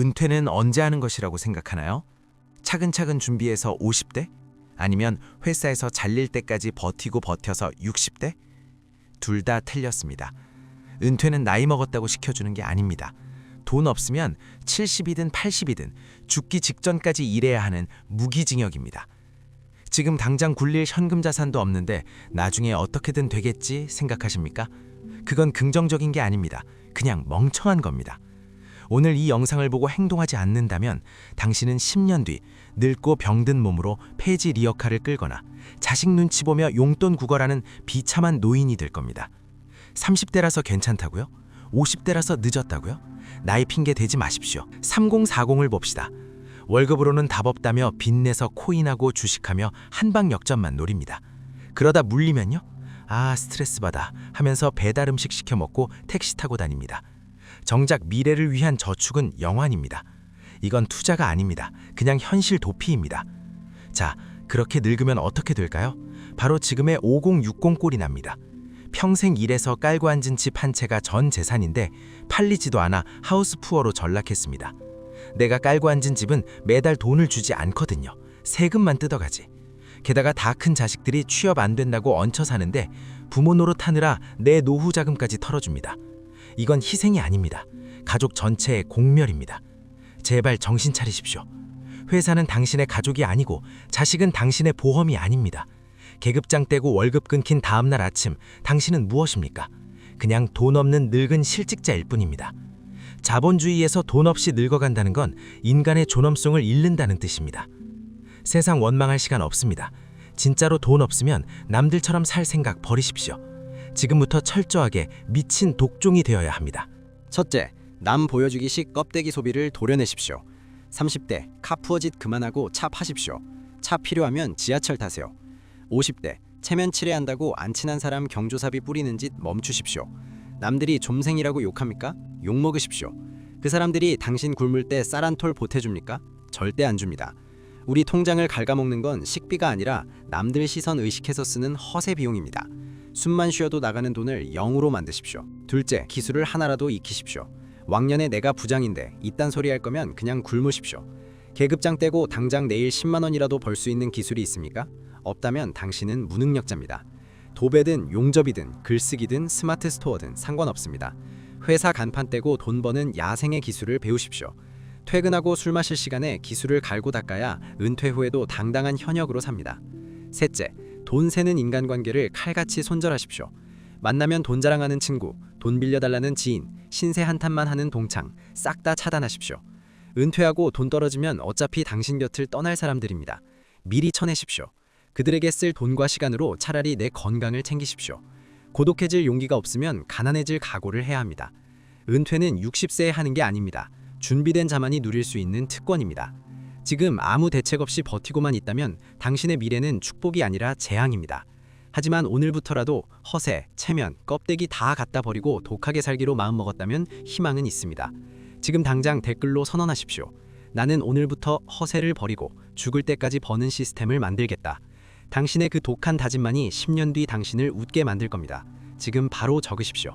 은퇴는 언제 하는 것이라고 생각하나요? 차근차근 준비해서 50대? 아니면 회사에서 잘릴 때까지 버티고 버텨서 60대? 둘 다 틀렸습니다. 은퇴는 나이 먹었다고 시켜주는 게 아닙니다. 돈 없으면 70이든 80이든 죽기 직전까지 일해야 하는 무기징역입니다. 지금 당장 굴릴 현금 자산도 없는데 나중에 어떻게든 되겠지 생각하십니까? 그건 긍정적인 게 아닙니다. 그냥 멍청한 겁니다. 오늘 이 영상을 보고 행동하지 않는다면 당신은 10년 뒤 늙고 병든 몸으로 폐지 리어카를 끌거나 자식 눈치 보며 용돈 구걸하는 비참한 노인이 될 겁니다. 30대라서 괜찮다고요? 50대라서 늦었다고요? 나이 핑계 대지 마십시오. 3040을 봅시다. 월급으로는 답 없다며 빚내서 코인하고 주식하며 한방 역전만 노립니다. 그러다 물리면요? 아 스트레스 받아 하면서 배달 음식 시켜 먹고 택시 타고 다닙니다. 정작 미래를 위한 저축은 영환입니다. 이건 투자가 아닙니다. 그냥 현실 도피입니다. 자, 그렇게 늙으면 어떻게 될까요? 바로 지금의 5060 꼴이 납니다. 평생 일해서 깔고 앉은 집 한 채가 전 재산인데 팔리지도 않아 하우스 푸어로 전락했습니다. 내가 깔고 앉은 집은 매달 돈을 주지 않거든요. 세금만 뜯어가지. 게다가 다 큰 자식들이 취업 안 된다고 얹혀 사는데 부모 노릇하느라 내 노후 자금까지 털어줍니다. 이건 희생이 아닙니다. 가족 전체의 공멸입니다. 제발 정신 차리십시오. 회사는 당신의 가족이 아니고 자식은 당신의 보험이 아닙니다. 계급장 떼고 월급 끊긴 다음날 아침 당신은 무엇입니까? 그냥 돈 없는 늙은 실직자일 뿐입니다. 자본주의에서 돈 없이 늙어간다는 건 인간의 존엄성을 잃는다는 뜻입니다. 세상 원망할 시간 없습니다. 진짜로 돈 없으면 남들처럼 살 생각 버리십시오. 지금부터 철저하게 미친 독종이 되어야 합니다. 첫째, 남 보여주기식 껍데기 소비를 도려내십시오. 30대 카푸어 짓 그만하고 차 파십시오. 차 필요하면 지하철 타세요. 50대 체면 칠해한다고 안 친한 사람 경조사비 뿌리는 짓 멈추십시오. 남들이 좀생이라고 욕합니까? 욕 먹으십시오. 그 사람들이 당신 굶을 때 쌀 한 톨 보태줍니까? 절대 안 줍니다. 우리 통장을 갉아먹는 건 식비가 아니라 남들 시선 의식해서 쓰는 허세 비용입니다. 숨만 쉬어도 나가는 돈을 0으로 만드십시오. 둘째, 기술을 하나라도 익히십시오. 왕년에 내가 부장인데 이딴 소리 할 거면 그냥 굶으십시오. 계급장 떼고 당장 내일 10만 원이라도 벌 수 있는 기술이 있습니까? 없다면 당신은 무능력자입니다. 도배든 용접이든 글쓰기든 스마트 스토어든 상관없습니다. 회사 간판 떼고 돈 버는 야생의 기술을 배우십시오. 퇴근하고 술 마실 시간에 기술을 갈고 닦아야 은퇴 후에도 당당한 현역으로 삽니다. 셋째, 돈 세는 인간관계를 칼같이 손절하십시오. 만나면 돈 자랑하는 친구, 돈 빌려달라는 지인, 신세 한탄만 하는 동창 싹 다 차단하십시오. 은퇴하고 돈 떨어지면 어차피 당신 곁을 떠날 사람들입니다. 미리 쳐내십시오. 그들에게 쓸 돈과 시간으로 차라리 내 건강을 챙기십시오. 고독해질 용기가 없으면 가난해질 각오를 해야 합니다. 은퇴는 60세에 하는 게 아닙니다. 준비된 자만이 누릴 수 있는 특권입니다. 지금 아무 대책 없이 버티고만 있다면 당신의 미래는 축복이 아니라 재앙입니다. 하지만 오늘부터라도 허세, 체면, 껍데기 다 갖다 버리고 독하게 살기로 마음먹었다면 희망은 있습니다. 지금 당장 댓글로 선언하십시오. 나는 오늘부터 허세를 버리고 죽을 때까지 버는 시스템을 만들겠다. 당신의 그 독한 다짐만이 10년 뒤 당신을 웃게 만들 겁니다. 지금 바로 적으십시오.